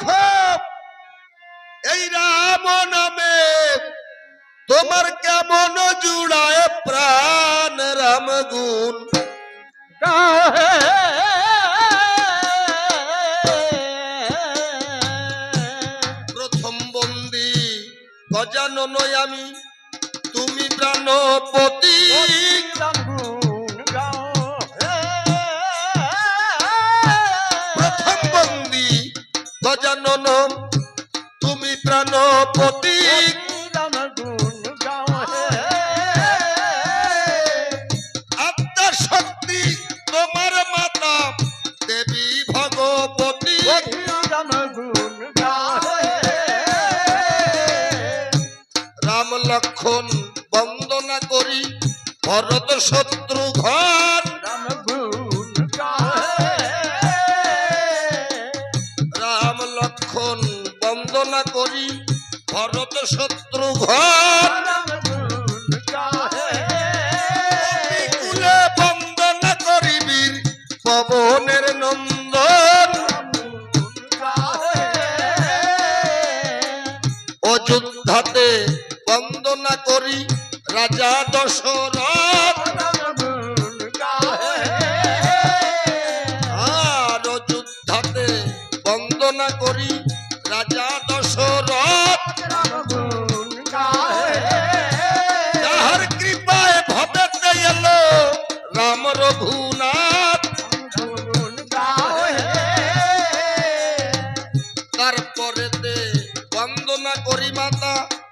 রাখো এই রাম নামে তোমার কেমন জুড়ায় প্রাণ রাম গুণ প্রথম বন্দি গজানন আমি, তুমি প্রাণপতি। রাম গজানন তুমি আত্মার শক্তি তোমার দেবী রাম লক্ষণ বন্দনা করি ভরত শত্রু ঘর। শত্রু ঘর। বন্দনা করিবি বীর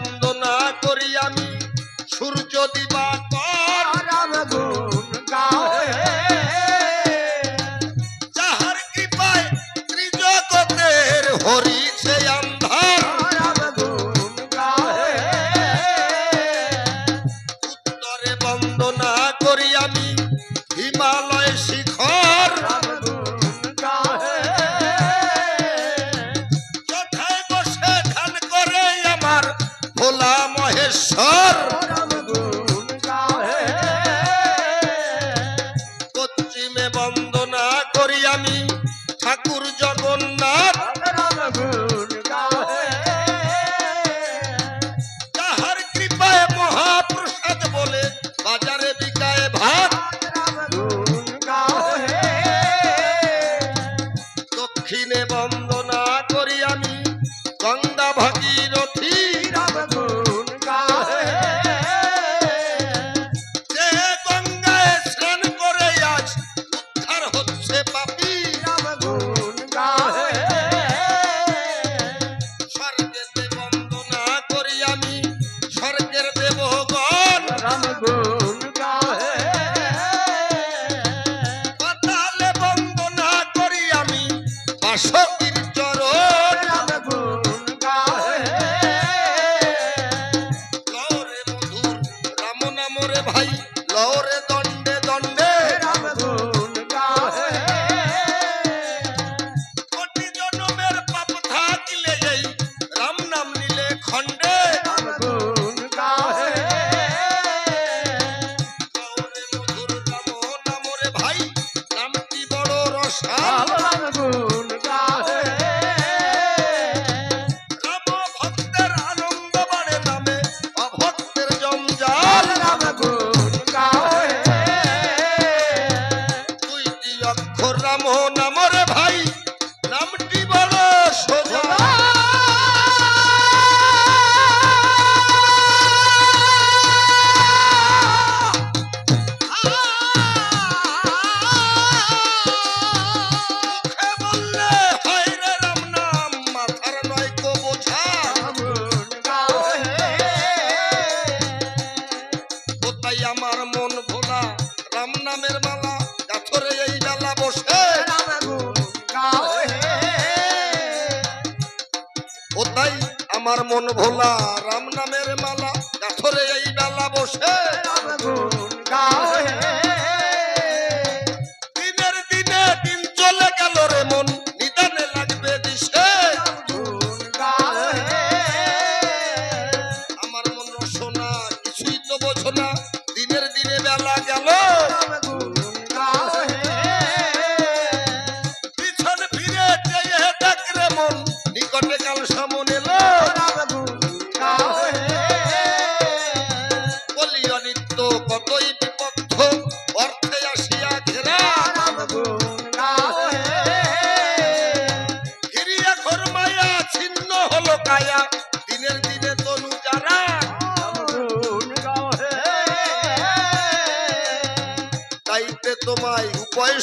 বন্দনা করি আমি সূর্য দিবা যাহার কৃপায় ত্রিজগতের হরিছে আন্ধার। উত্তরে বন্দনা He bomb ramo namo মন ভোলা রাম নামের মালা কাঠরে এই বেলা বসে। রাম গুণ গাহে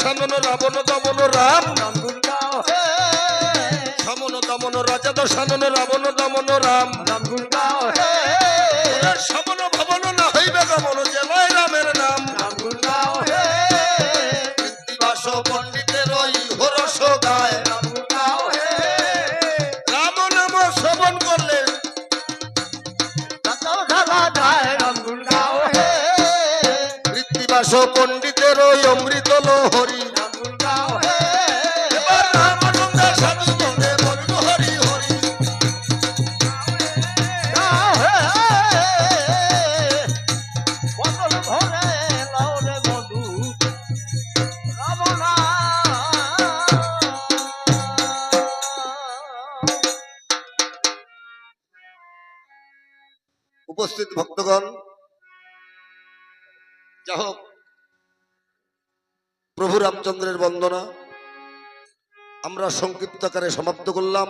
দশানন রাবণ দমন রাম। সমন দমন রাজা দশানন রাবণ দমন রাম। সমন ভব উপস্থিত ভক্তগণ। যা হোক প্রভু রামচন্দ্রের বন্দনা আমরা সংক্ষিপ্তকারে সমাপ্ত করলাম।